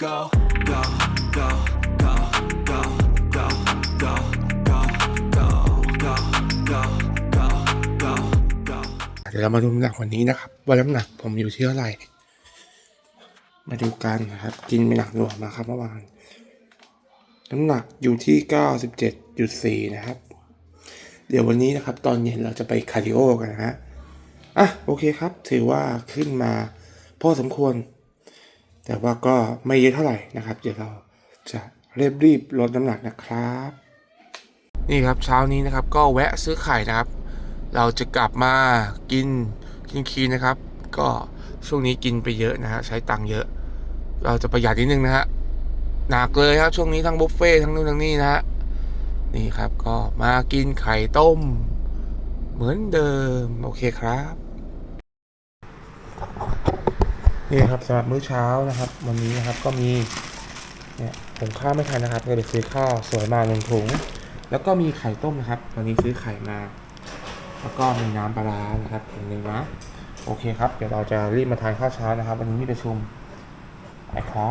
go, go, go, go, go, go, go, go, go, go, go, go, go, go. เดี๋ยวเรามาดูน้ำหนักวันนี้นะครับ ว่าน้ำหนักผมอยู่ที่เท่าไหร่ มาดูกันนะครับ กินไปหนักหน่วงมาครับเมื่อวานน้ำหนักอยู่ที่เก้าสิบเจ็ดจุดสี่นะครับ เดี๋ยววันนี้นะครับ ตอนเย็นเราจะไปคาร์ดิโอกันนะฮะอะโอเคครับ ถือว่าขึ้นมาพอสมควร แต่ว่าก็ไม่เยอะเท่าไหร่นะครับ เดี๋ยวเราจะรีบรีบๆลดน้ำหนักนะครับ นี่ครับเช้านี้นะครับก็แวะซื้อไข่นะครับ เราจะกลับมากินกินคีนนะครับ ก็ช่วงนี้กินไปเยอะนะฮะใช้ตังค์เยอะ เราจะประหยัดนิดนึงนะฮะหนักเลยครับช่วงนี้ทั้งบุฟเฟ่ทั้งนู่นทั้งนี่นะฮะนี่ครับก็มากินไข่ต้ม เหมือนเดิม โอเคครับ นี่ครับสำหรับมื้อเช้านะครับ วันนี้นะครับก็มีเนี่ยผงข้าวไม่ทันนะครับเลยซื้อข้าวสวยมาหนึ่งถุง แล้วก็มีไข่ต้มนะครับ วันนี้ซื้อไข่มา แล้วก็มีน้ำปลาร้านะครับอย่างหนึ่งนะโอเคครับเดี๋ยวเราจะรีบมาทานข้าวเช้านะครับ วันนี้มีประชุมไปครั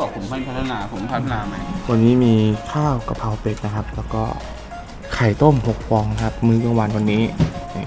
บอกผมพันพัฒนา ผมพัฒนาไหมวันนี้มีข้าวกะเพราเป็ดนะครับ แล้วก็ไข่ต้มหกฟองนะครับ มื้อกลางวันวันนี้นี่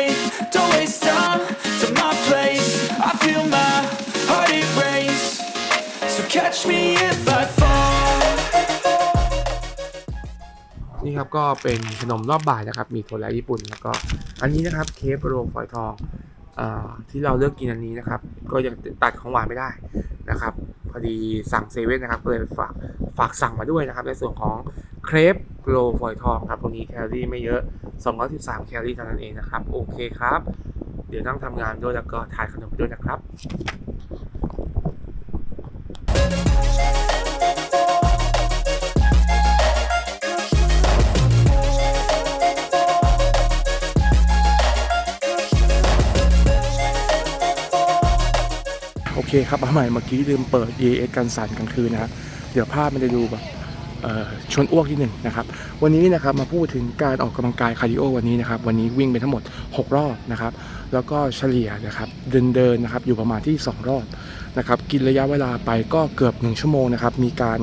catch me if I fall. นี่ครับก็เป็นขนมรอบบ่ายนะครับ มีถั่วและญี่ปุ่นแล้วก็อันนี้นะครับเค้กโรลฝอยทองอที่เราเลือกกินอันนี้นะครับ ก็ยังตัดของหวานไม่ได้นะครับ พอดีสั่งเซเว่นนะครับก็เลยฝากฝากสั่งมาด้วยนะครับ ในส่วนของเครปโรลฝอยทองครับตรงนี้แคลอรี่ไม่เยอะ 213 แคลอรี่เท่านั้นเองนะครับ โอเคครับ เดี๋ยวนั่งทำงานด้วยแล้วก็ทานขนมด้วยนะครับ เคครับเอาใหม่เมื่อกี้ลืมเปิด ES กันสั่นกลางคืนนะครับเดี๋ยวภาพมันจะดูแบบชวนอ้วกที่หนึ่งนะครับ วันนี้นะครับมาพูดถึงการออกกำลังกายคาร์ดิโอวันนี้นะครับ วันนี้วิ่งไปทั้งหมด 6 รอบนะครับ แล้วก็เฉลี่ยนะครับเดินเดินๆนะครับอยู่ประมาณที่ 2 รอบนะครับ กินระยะเวลาไปก็เกือบ 1 ชั่วโมงนะครับ มีการ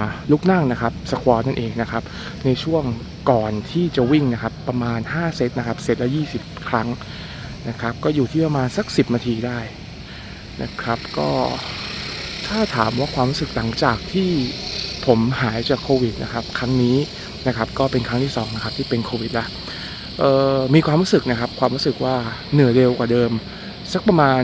าลุกนั่งนะครับสควอตนั่นเองนะครับ ในช่วงก่อนที่จะวิ่งนะครับประมาณ 5 เซตนะครับ เซตละ 20 ครั้งนะครับ ก็อยู่ที่ประมาณสัก 10 นาทีได้ นะครับ ก็ถ้าถามว่าความรู้สึกหลังจากที่ผมหายจากโควิดนะครับ ครั้งนี้นะครับก็เป็นครั้งที่สองนะครับที่เป็นโควิดละมีความรู้สึกนะครับ ความรู้สึกว่าเหนื่อยเร็วกว่าเดิม สักประมาณ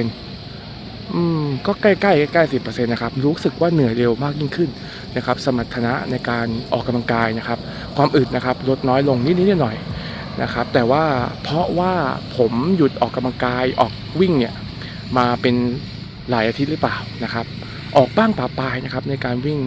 10%อืมก็ใกล้ๆใกล้ๆ10%นะครับรู้สึกว่าเหนื่อยเร็วมากยิ่งขึ้นนะครับ สมรรถนะในการออกกำลังกายนะครับ ความอึดนะครับลดน้อยลงนิดๆหน่อยๆนะครับ แต่ว่าเพราะว่าผมหยุดออกกำลังกายออกวิ่งเนี่ย มาเป็นหลายอาทิตย์หรือเปล่านะครับ ออกบ้างปาปลายนะครับในการวิ่ง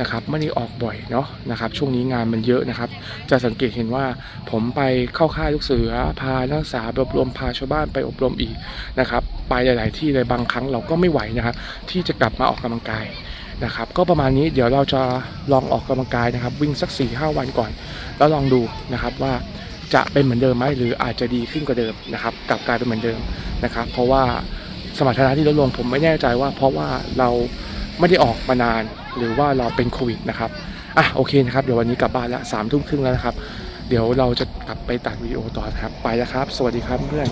นะครับไม่ได้ออกบ่อยเนาะนะครับ ช่วงนี้งานมันเยอะนะครับ จะสังเกตเห็นว่าผมไปเข้าค่ายลูกเสือพานักศึกษาไปอบรมพาชาวบ้านไปอบรมอีกนะครับ ไปหลาย ๆ ที่เลยบางครั้งเราก็ไม่ไหวนะครับ ที่จะกลับมาออกกำลังกายนะครับ ก็ประมาณนี้เดี๋ยวเราจะลองออกกำลังกายนะครับ วิ่งสัก4ีหวันก่อน แล้วลองดูนะครับว่า จะเป็นเหมือนเดิมไหมหรืออาจจะดีขึ้นกว่าเดิมนะครับกลับกลายเป็นเหมือนเดิมนะครับ เพราะว่าสมรรถนะที่ลดลงผมไม่แน่ใจว่า เพราะว่าเราไม่ได้ออกมานานหรือว่าเราเป็นโควิดนะครับอะโอเคนะครับเดี๋ยววันนี้กลับบ้านละสามทุ่มครึ่งแล้วนะครับ เดี๋ยวเราจะกลับไปตัดวิดีโอต่อครับไปแล้วครับ สวัสดีครับเพื่อน